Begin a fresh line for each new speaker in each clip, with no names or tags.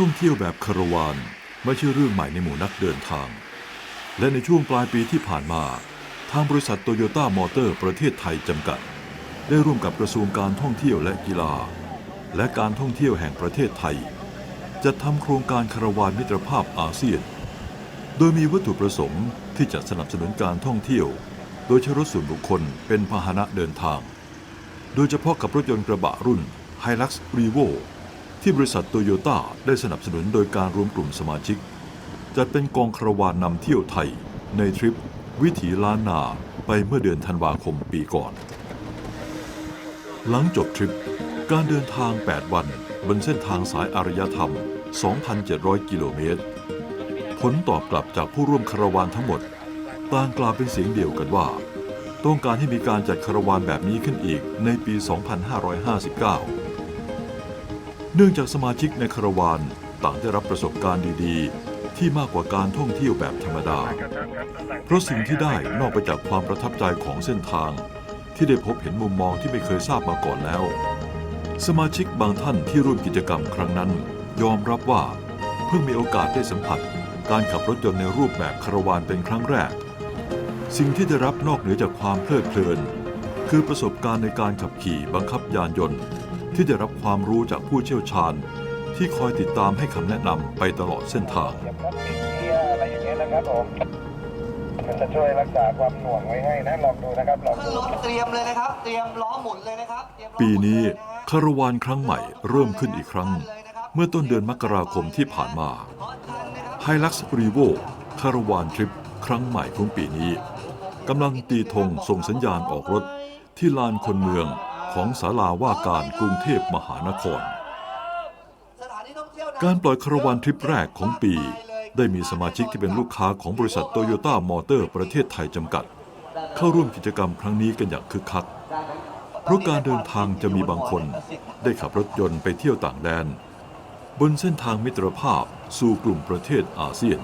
ท่องเที่
ยวแบบคาราวานไม่ใช่เรื่องใหม่ในหมู่นักเดินทาง และในช่วงปลายปีที่ผ่านมา ทางบริษัทโตโยต้ามอเตอร์ประเทศไทยจำกัด ได้ร่วมกับกระทรวงการท่องเที่ยวและกีฬา และการท่องเที่ยวแห่งประเทศไทย จัดทำโครงการคาราวานมิตรภาพอาเซียน โดยมีวัตถุประสงค์ที่จะสนับสนุนการท่องเที่ยว โดยใช้รถส่วนบุคคลเป็นพาหนะเดินทาง โดยเฉพาะกับรถยนต์กระบะรุ่น Hilux Revo ที่บริษัทโตโยต้าได้สนับสนุนโดยการรวมกลุ่มสมาชิก จัดเป็นกองคารวานนำเที่ยวไทย ในทริป วิถีล้านนาไปเมื่อเดือนธันวาคมปีก่อน หลังจบทริปการเดินทาง 8 วันบนเส้นทางสายอารยธรรม 2,700 กิโลเมตร ผลตอบกลับจากผู้ร่วมคารวานทั้งหมด ต่างกล่าวเป็นเสียงเดียวกันว่า ต้องการให้มีการจัดคารวานแบบนี้ขึ้นอีกในปี 2559 เนื่องจากสมาชิกในคาราวานต่างได้รับประสบการณ์ดีๆ ที่มากกว่าการท่องเที่ยวแบบธรรมดา เพราะสิ่งที่ได้นอกไปจากความประทับใจของเส้นทาง ที่ได้พบเห็นมุมมองที่ไม่เคยทราบมาก่อนแล้ว สมาชิกบางท่านที่ร่วมกิจกรรมครั้งนั้น ยอมรับว่า เพิ่งมีโอกาสได้สัมผัส การขับรถยนต์ในรูปแบบคาราวานเป็นครั้งแรก สิ่งที่ได้รับนอกเหนือจากความเพลิดเพลิน คือประสบการณ์ในการขับขี่บังคับยานยนต์ ที่ได้รับความรู้จากผู้เชี่ยวชาญ ที่คอยติดตามให้คำแนะนำไปตลอดเส้นทาง
อย่าพลาดติดเกียร์อะไรอย่างเงี้ยนะครับผมมันจะช่วยรักษาความหน่วงไว้ให้นะลองดูนะครับลอง
ขึ้น
ดู
รถเตรียมเลยนะครับ เตรียมล้อหมุนเลยนะครับเตรียมล้อหมุ
ปีนี้
เลยะ
คาราวานครั้งใหม่เริ่มขึ้นอีกครั้ง เมื่อต้นเดือนมกราคมที่ผ่านมาไฮลักซ์รีโวคาราวานทริปครั้งใหม่ของปีนี้กำลังตีธงส่งสัญญาณออกรถที่ลานคนเมือง ของศาลาว่าการกรุงเทพมหานคร การปล่อยคาราวานทริปแรกของปี ได้มีสมาชิกที่เป็นลูกค้าของบริษัทโตโยต้ามอเตอร์ประเทศไทยจำกัด เข้าร่วมกิจกรรมครั้งนี้กันอย่างคึกคัก เพราะการเดินทางจะมีบางคน ได้ขับรถยนต์ไปเที่ยวต่างแดน บนเส้นทางมิตรภาพสู่กลุ่มประเทศอาเซียน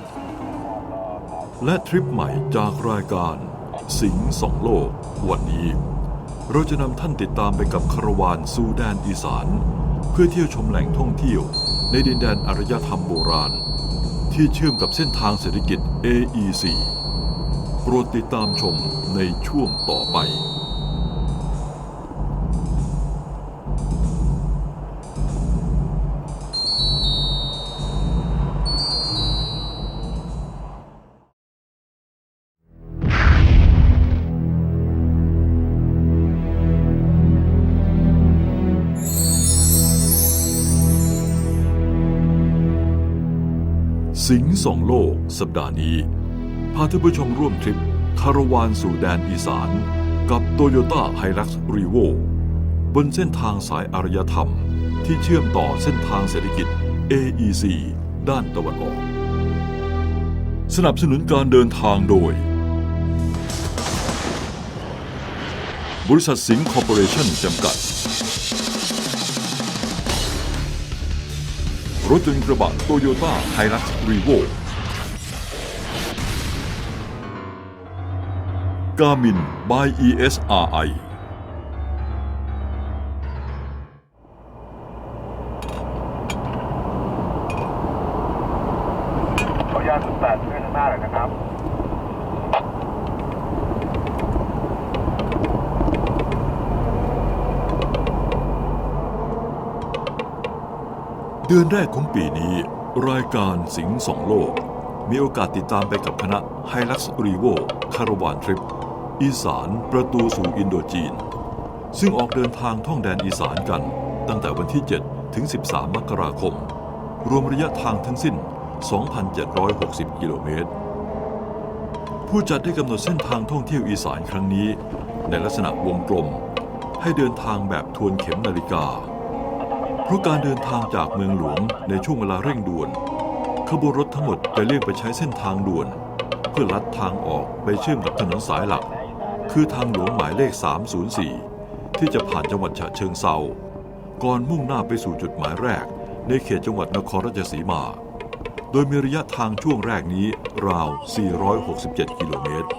และทริปใหม่จากรายการสิงห์สองโลกวันนี้ เราจะนำท่านติดตามไปกับคาราวานสู่แดนอีสาน เพื่อเที่ยวชมแหล่งท่องเที่ยว ในดินแดนอารยธรรมโบราณ ที่เชื่อมกับเส้นทางเศรษฐกิจ AEC โปรดติดตามชมในช่วงต่อไป สองโลก สัปดาห์นี้ พาท่านผู้ชมร่วมทริปคาราวานสู่แดนอีสาน กับโตโยต้าไฮลักซ์รีโวบนเส้นทางสายอารยธรรม ที่เชื่อมต่อเส้นทางเศรษฐกิจ AEC ด้านตะวันออก สนับสนุนการเดินทางโดย บริษัทสิงห์คอร์ปอเรชั่นจำกัด รถยนต์กระบะโตโยต้าไฮรักรีโวกามิน by ESRI
ขออนุญาตสุดแปดเพื่อนข้างหน้าเลยนะครับ
เดือนแรกของปีนี้ รายการสิงห์สองโลก มีโอกาสติดตามไปกับคณะไฮลักซ์รีโวคาราวานทริป อีสานประตูสู่อินโดจีน ซึ่งออกเดินทางท่องแดนอีสานกัน ตั้งแต่วันที่ 7 ถึง 13 มกราคม รวมระยะทางทั้งสิ้น 2,760 กิโลเมตร ผู้จัดได้กำหนดเส้นทางท่องเที่ยวอีสานครั้งนี้ ในลักษณะวงกลม ให้เดินทางแบบทวนเข็มนาฬิกา เพราะการเดินทางจากเมืองหลวงในช่วงเวลาเร่งด่วน ขบวนรถทั้งหมดจะเลี่ยงไปใช้เส้นทางด่วน เพื่อลัดทางออกไปเชื่อมกับถนนสายหลัก คือทางหลวงหมายเลข 304 ที่จะผ่านจังหวัดฉะเชิงเซาก่อนมุ่งหน้าไปสู่จุดหมายแรก ในเขตจังหวัดนครราชสีมา โดยมีระยะทางช่วงแรกนี้ราว 467 กิโลเมตร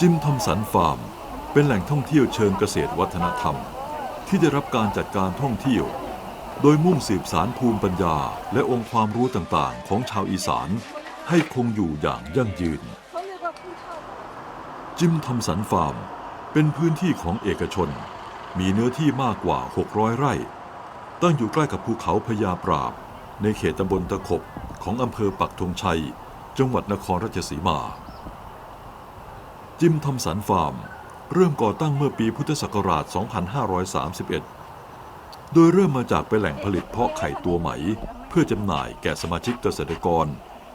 จิมทอมสันฟาร์ม เป็นแหล่งท่องเที่ยวเชิงเกษตรวัฒนธรรม ที่ได้รับการจัดการท่องเที่ยว โดยมุ่งสืบสารภูมิปัญญา และองค์ความรู้ต่างๆ ของชาวอีสาน ให้คงอยู่อย่างยั่งยืน จิมทอมสันฟาร์ม เป็นพื้นที่ของเอกชน มีเนื้อที่มากกว่า 600 ไร่ ตั้งอยู่ใกล้กับภูเขาพญาปราบ ในเขตตำบลตะขบของอำเภอปักธงชัย จังหวัดนครราชสีมา จิมทอมสันฟาร์ม เริ่มก่อตั้งเมื่อปีพุทธศักราช 2531 โดยเริ่มมาจากเป็นแหล่งผลิตเพาะไข่ตัวไหม เพื่อจำหน่ายแก่สมาชิกเกษตรกร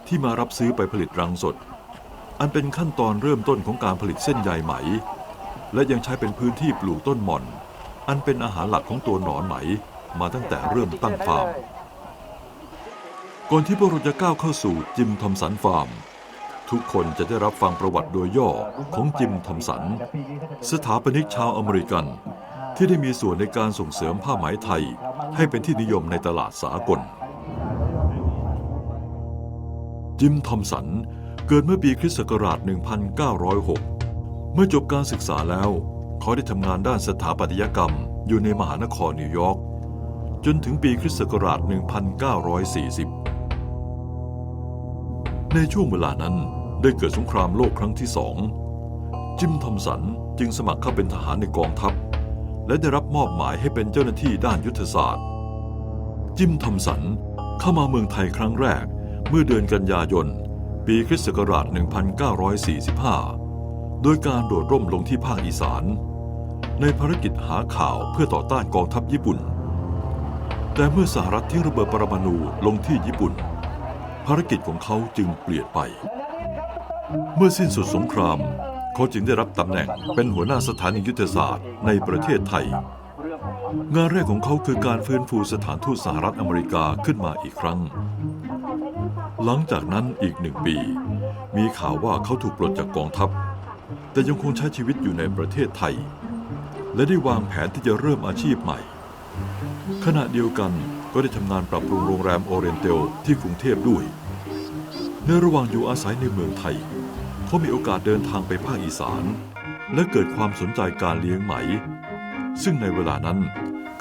ที่มารับซื้อไปผลิตรังสด อันเป็นขั้นตอนเริ่มต้นของการผลิตเส้นใยไหม และยังใช้เป็นพื้นที่ปลูกต้นหม่อน อันเป็นอาหารหลักของตัวหนอนไหม มาตั้งแต่เริ่มตั้งฟาร์ม ก่อนที่พวกเราจะก้าวเข้าสู่จิมทอมสันฟาร์ม ทุกคนจะได้รับฟังประวัติโดยย่อของจิมทอมสัน สถาปนิกชาวอเมริกัน ที่ได้มีส่วนในการส่งเสริมผ้าไหมไทย ให้เป็นที่นิยมในตลาดสากล จิมทอมสันเกิดเมื่อปีคริสต์ศักราช 1906 เมื่อจบการศึกษาแล้ว เขาได้ทำงานด้านสถาปัตยกรรมอยู่ในมหานครนิวยอร์กจนถึงปีคริสต์ศักราช 1940 ในช่วงเวลานั้น ได้เกิดสงครามโลกครั้งที่สอง จิมทอมสันจึงสมัครเข้าเป็นทหารในกองทัพ และได้รับมอบหมายให้เป็นเจ้าหน้าที่ด้านยุทธศาสตร์ จิมทอมสันเข้ามาเมืองไทยครั้งแรกเมื่อเดือนกันยายน ปีคริสต์ศักราช 1945 โดยการโดดร่มลงที่ภาคอีสาน ในภารกิจหาข่าวเพื่อต่อต้านกองทัพญี่ปุ่น แต่เมื่อสหรัฐทิ้งระเบิดปรมาณูลงที่ญี่ปุ่น ภารกิจของเขาจึงเปลี่ยนไป เมื่อสิ้นสุดสงคราม เขาจึงได้รับตำแหน่งเป็นหัวหน้าสถานียุทธศาสตร์ในประเทศไทย งานแรกของเขาคือการฟื้นฟูสถานทูตสหรัฐอเมริกาขึ้นมาอีกครั้ง หลังจากนั้นอีกหนึ่งปี มีข่าวว่าเขาถูกปลดจากกองทัพ แต่ยังคงใช้ชีวิตอยู่ในประเทศไทย และได้วางแผนที่จะเริ่มอาชีพใหม่ ขณะเดียวกันก็ได้ทำงานปรับปรุงโรงแรมโอเรนเตลที่กรุงเทพด้วยในระหว่างอยู่อาศัยในเมืองไทย เขามีโอกาสเดินทางไปภาคอีสาน และเกิดความสนใจการเลี้ยงไหม ซึ่งในเวลานั้น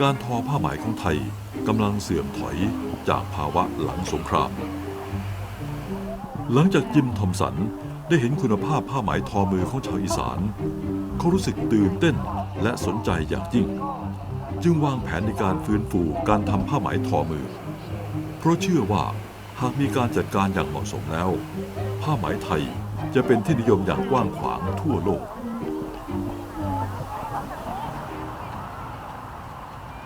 การทอผ้าไหมของไทยกำลังเสื่อมถอยจากภาวะหลังสงคราม หลังจากจิมทอมสันได้เห็นคุณภาพผ้าไหมทอมือของชาวอีสาน เขารู้สึกตื่นเต้นและสนใจอย่างยิ่ง จึงวางแผนในการฟื้นฟูการทำผ้าไหมทอมือ เพราะเชื่อว่าหากมีการจัดการอย่างเหมาะสมแล้ว ผ้าไหมไทย จะเป็นที่นิยมอย่างกว้างขวางทั่วโลก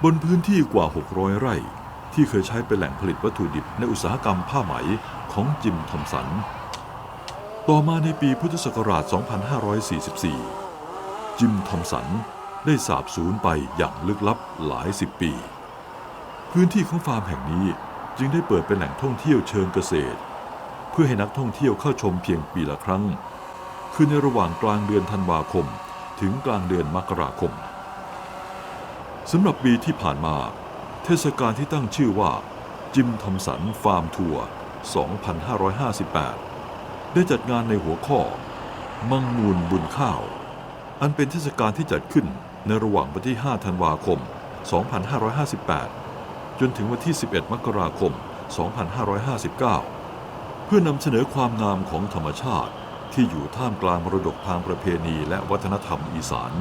บนพื้นที่กว่า 600 ไร่ ที่เคยใช้เป็นแหล่งผลิตวัตถุดิบในอุตสาหกรรมผ้าไหมของจิมทอมสัน ต่อมาในปีพุทธศักราช 2544 จิมทอมสันได้สาบสูญไปอย่างลึกลับหลายสิบปี พื้นที่ของฟาร์มแห่งนี้จึงได้เปิดเป็นแหล่งท่องเที่ยวเชิงเกษตร เพื่อให้นักท่องเที่ยวเข้าชมเพียงปีละครั้ง คือในระหว่างกลางเดือนธันวาคม ถึงกลางเดือนมกราคมสำหรับปีที่ผ่านมา เทศกาลที่ตั้งชื่อว่า จิมทอมสันฟาร์มทัวร์ 2558 ได้จัดงานในหัวข้อ มังมูลบุญข้าว อันเป็นเทศกาลที่จัดขึ้นในระหว่างวันที่ 5 ธันวาคม 2558 จนถึงวันที่ 11 มกราคม 2559 เพื่อนำเสนอความงามของธรรมชาติที่อยู่ท่ามกลางมรดกทางประเพณีและวัฒนธรรมอีสาน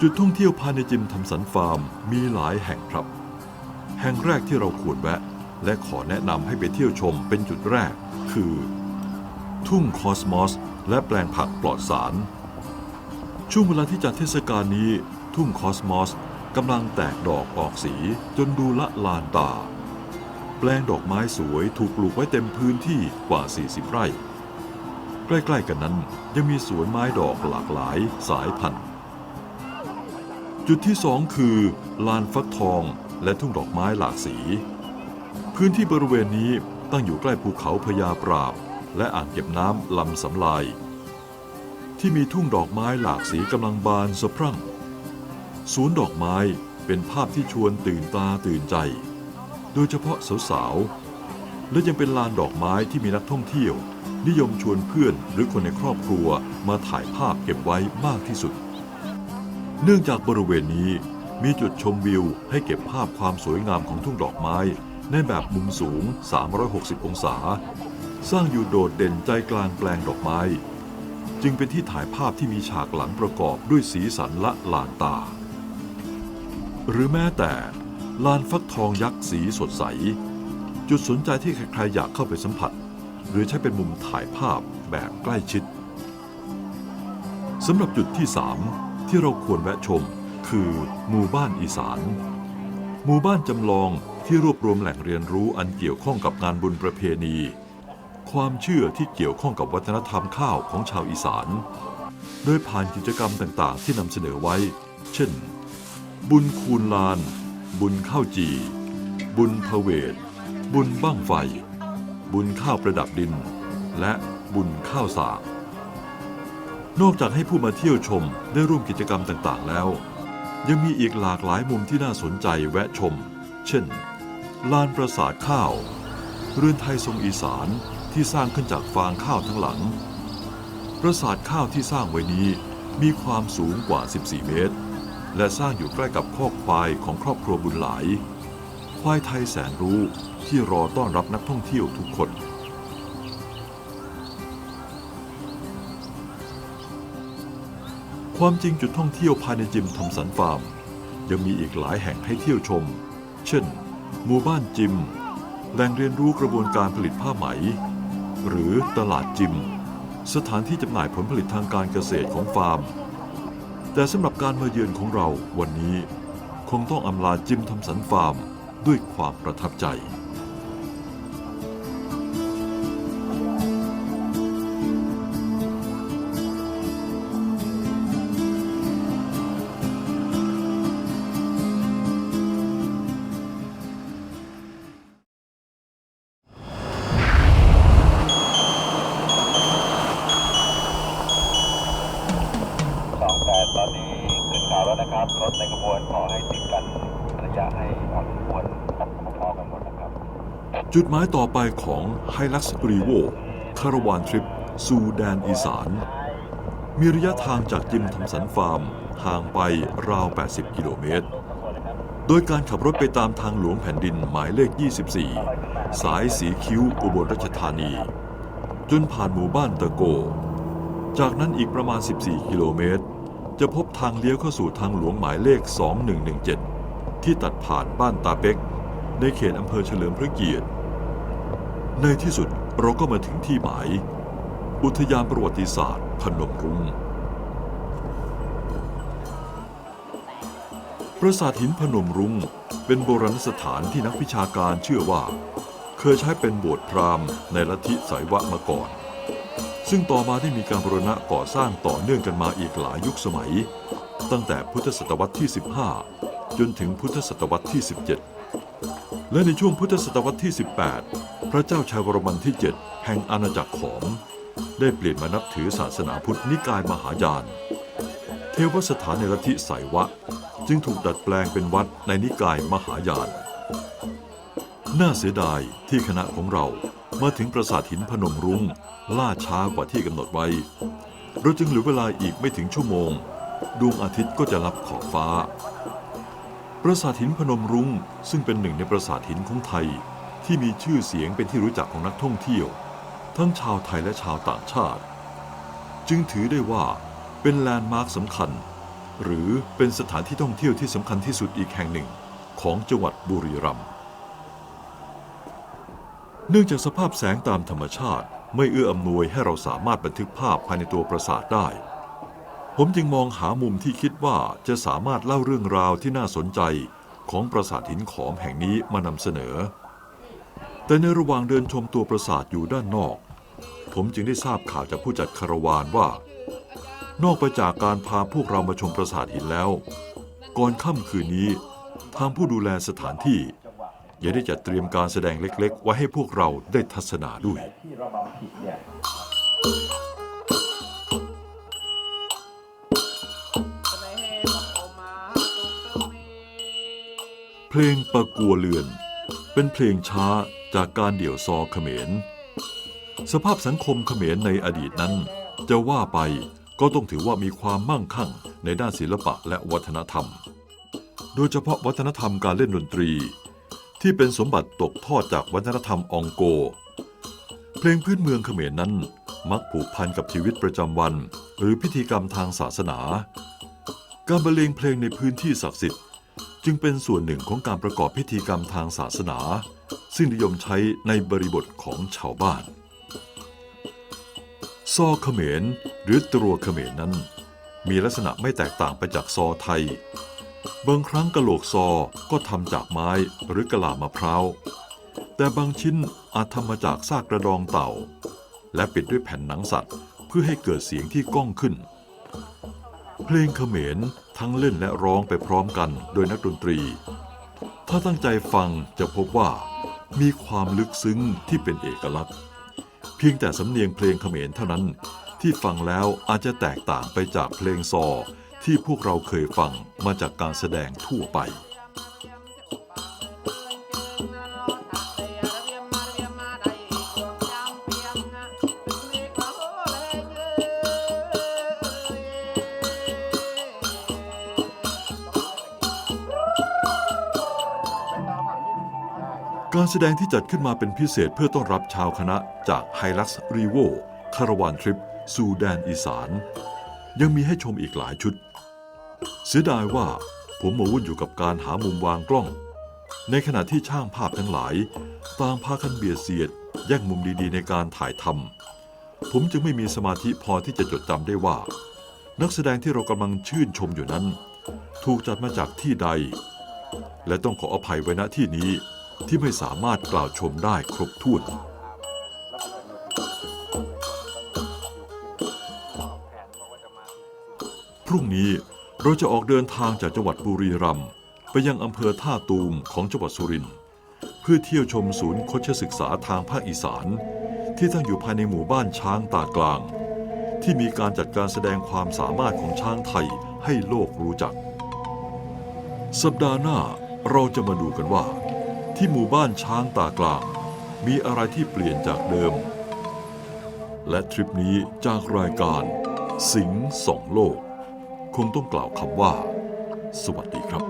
จุดท่องเที่ยวภายในจิมทำสันฟาร์มมีหลายแห่งครับ แห่งแรกที่เราควรแวะ และขอแนะนำให้ไปเที่ยวชมเป็นจุดแรก คือ ทุ่งคอสมอส และแปลงผักปลอดสาร ช่วงเวลาที่จัดเทศกาลนี้ ทุ่งคอสมอสกำลังแตกดอกออกสีจนดูละลานตา แปลงดอกไม้สวยถูกปลูกไว้เต็มพื้นที่กว่า 40 ไร่ ใกล้ๆกันนั้นยังมีสวนไม้ดอกหลากหลายสายพันธุ์ จุดที่สองคือลานฟักทองและทุ่งดอกไม้หลากสี พื้นที่บริเวณนี้ตั้งอยู่ใกล้ภูเขาพญาปราบ และอ่างเก็บน้ำลำสำลาย ที่มีทุ่งดอกไม้หลากสีกำลังบานสะพรั่งสวนดอกไม้เป็นภาพที่ชวนตื่นตาตื่นใจ โดยเฉพาะสาวๆ และยังเป็นลานดอกไม้ที่มีนักท่องเที่ยว นิยมชวนเพื่อนหรือคนในครอบครัวมาถ่ายภาพเก็บไว้มากที่สุด เนื่องจากบริเวณนี้มีจุดชมวิวให้เก็บภาพความสวยงามของทุ่งดอกไม้ ในแบบมุมสูง 360 องศา สร้างอยู่โดดเด่นใจกลางแปลงดอกไม้ จึงเป็นที่ถ่ายภาพที่มีฉากหลังประกอบด้วยสีสันละลานตา หรือแม้แต่ ลานฟักทองยักษ์สีสดใส จุดสนใจที่ใครๆอยากเข้าไปสัมผัส หรือใช้เป็นมุมถ่ายภาพแบบใกล้ชิดสำหรับจุดที่ 3 ที่เราควรแวะชม คือหมู่บ้านอีสาน หมู่บ้านจำลองที่รวบรวมแหล่งเรียนรู้อันเกี่ยวข้องกับงานบุญประเพณี ความเชื่อที่เกี่ยวข้องกับวัฒนธรรมข้าวของชาวอีสาน โดยผ่านกิจกรรมต่างๆ ที่นำเสนอไว้ เช่น บุญคูณลาน บุญข้าวจีบุญพเวท บุญบ้างไฟ บุญข้าวประดับดิน และบุญข้าวสากนอกจากให้ผู้มาเที่ยวชมได้ร่วมกิจกรรมต่างๆแล้ว ยังมีอีกหลากหลายมุมที่น่าสนใจแวะชม เช่น ลานปราสาทข้าว เรือนไทยทรงอีสานที่สร้างขึ้นจากฟางข้าวทั้งหลัง ปราสาทข้าวที่สร้างไว้นี้มีความสูงกว่า 14 เมตร และสร้างอยู่ใกล้กับคอกควายของครอบครัวบุญหลาย ควายไทยแสนรู้ที่รอต้อนรับนักท่องเที่ยวทุกคนความจริงจุดท่องเที่ยวภายในจิมทอมสันฟาร์ม ยังมีอีกหลายแห่งให้เที่ยวชม เช่น หมู่บ้านจิม แหล่งเรียนรู้กระบวนการผลิตผ้าไหม หรือตลาดจิม สถานที่จำหน่ายผลผลิตทางการเกษตรของฟาร์ม แต่สำหรับการมาเยือนของเราวันนี้ คงต้องอำลาจิมทำสันฟาร์มด้วยความประทับใจ จุดหมายต่อไปของ h i l u x r e v o คาราวานทริป สู่แดนอีสาน มีระยะทางจากจิมทำสันฟาร์ม ห่างไปราว 80 กิโลเมตร โดยการขับรถไปตามทางหลวงแผ่นดินหมายเลข 24 สายสีคิ้วอุบลราชธานี จนผ่านหมู่บ้านตะโก จากนั้นอีกประมาณ 14 กิโลเมตร จะพบทางเลี้ยวเข้าสู่ทางหลวงหมายเลข 2117 ที่ตัดผ่านบ้านตาเป็กในเขตอำเภอเฉลิมพระเกียรติ ในที่สุดเราก็มาถึงที่หมาย อุทยานประวัติศาสตร์ พนมรุง้งปราสาทหินพนมรุง้งเป็นโบราณสถานที่นักวิชาการเชื่อว่า เคยใช้เป็นโบสถ์พราหมณ์ในลัทธิไสยวะมาก่อน ซึ่งต่อมาได้มีการบูรณะก่อสร้างต่อเนื่องกันมาอีกหลายยุคสมัย ตั้งแต่พุทธศตวรรษที่ 15 จนถึงพุทธศตวรรษที่ 17 และในช่วงพุทธศตวรรษที่ 18 พระเจ้าชัยวรมันที่ 7 แห่งอาณาจักรขอม ได้เปลี่ยนมานับถือศาสนาพุทธนิกายมหายาน เทวสถานในลัทธิไสยวะ จึงถูกดัดแปลงเป็นวัดในนิกายมหายาน น่าเสียดายที่คณะของเรามาถึงปราสาทหินพนมรุง้งล่าช้ากว่าที่กำหนดไว้ เราจึงเหลือเวลาอีกไม่ถึงชั่วโมง ดวงอาทิตย์ก็จะลับขอบฟ้า ปราสาทหินพนมรุง้งซึ่งเป็นหนึ่งในปราสาทหินของไทย ที่มีชื่อเสียงเป็นที่รู้จักของนักท่องเที่ยว ทั้งชาวไทยและชาวต่างชาติ จึงถือได้ว่าเป็นแลนด์มาร์คสำคัญ หรือเป็นสถานที่ท่องเที่ยวที่สำคัญที่สุดอีกแห่งหนึ่งของจังหวัดบุรีรัมย์เนื่องจากสภาพแสงตามธรรมชาติไม่เอื้ออำนวยให้เราสามารถบันทึกภาพภายในตัวปราสาทได้ ผมจึงมองหามุมที่คิดว่าจะสามารถเล่าเรื่องราวที่น่าสนใจของปราสาทหินขอมแห่งนี้มานำเสนอ แต่ในระหว่างเดินชมตัวปราสาทอยู่ด้านนอก ผมจึงได้ทราบข่าวจากผู้จัดคาราวานว่า นอกไปจากการพาพวกเรามาชมปราสาทหินแล้ว ก่อนค่ำคืนนี้ ทางผู้ดูแลสถานที่ยังได้จัดเตรียมการแสดงเล็ก ๆ ไว้ให้พวกเราได้ทัศนาด้วย
ที่ระบำผิดเนี่ย
เพลงปะกัวเลือน เป็นเพลงช้า จากการเดี่ยวซอเขมร สภาพสังคมเขมรในอดีตนั้น จะว่าไปก็ต้องถือว่ามีความมั่งคั่งในด้านศิลปะและวัฒนธรรม โดยเฉพาะวัฒนธรรมการเล่นดนตรี ที่เป็นสมบัติตกทอดจากวัฒนธรรมองโก เพลงพื้นเมืองเขมรนั้นมักผูกพันกับชีวิตประจำวัน หรือพิธีกรรมทางศาสนา การบรรเลงเพลงในพื้นที่ศักดิ์สิทธิ์ จึงเป็นส่วนหนึ่งของการประกอบพิธีกรรมทางศาสนา ซึ่งนิยมใช้ในบริบทของชาวบ้าน ซอเขมรหรือตรัวเขมรนั้น มีลักษณะไม่แตกต่างไปจากซอไทย บางครั้งกระโหลกซอก็ทำจากไม้หรือกะลามะพร้าวแต่บางชิ้นอาจทำมาจากซากกระดองเต่า และปิดด้วยแผ่นหนังสัตว์เพื่อให้เกิดเสียงที่ก้องขึ้น เพลงเขมรทั้งเล่นและร้องไปพร้อมกันโดยนักดนตรี ถ้าตั้งใจฟังจะพบว่า มีความลึกซึ้งที่เป็นเอกลักษณ์ เพียงแต่สำเนียงเพลงเขมรเท่านั้นที่ฟังแล้วอาจจะแตกต่างไปจากเพลงซอที่พวกเราเคยฟังมาจากการแสดงทั่วไป การแสดงที่จัดขึ้นมาเป็นพิเศษเพื่อต้อนรับชาวคณะจากไฮลักซ์รีโวคาราวานทริป สู่แดนอีสาน ยังมีให้ชมอีกหลายชุด เสียดายว่าผมมาวุ่นอยู่กับการหามุมวางกล้อง ในขณะที่ช่างภาพทั้งหลาย ต่างพากันเบียดเสียด แย่งมุมดีๆ ในการถ่ายทำผมจึงไม่มีสมาธิพอที่จะจดจำได้ว่า นักแสดงที่เรากำลังชื่นชมอยู่นั้น ถูกจัดมาจากที่ใด และต้องขออภัยไว้ณที่นี้ ที่ไม่สามารถกล่าวชมได้ครบถ้วน พรุ่งนี้เราจะออกเดินทางจากจังหวัดบุรีรัมย์ไปยังอำเภอท่าตูมของจังหวัดสุรินทร์เพื่อเที่ยวชมศูนย์คชศึกษาทางภาคอีสาน ที่ตั้งอยู่ภายในหมู่บ้านช้างตากลาง ที่มีการจัดการแสดงความสามารถของช้างไทยให้โลกรู้จัก สัปดาห์หน้าเราจะมาดูกันว่า ที่หมู่บ้านช้างตากลางมีอะไรที่เปลี่ยนจากเดิม และทริปนี้จากรายการ สิงสองโลก คงต้องกล่าวคำว่า สวัสดีครับ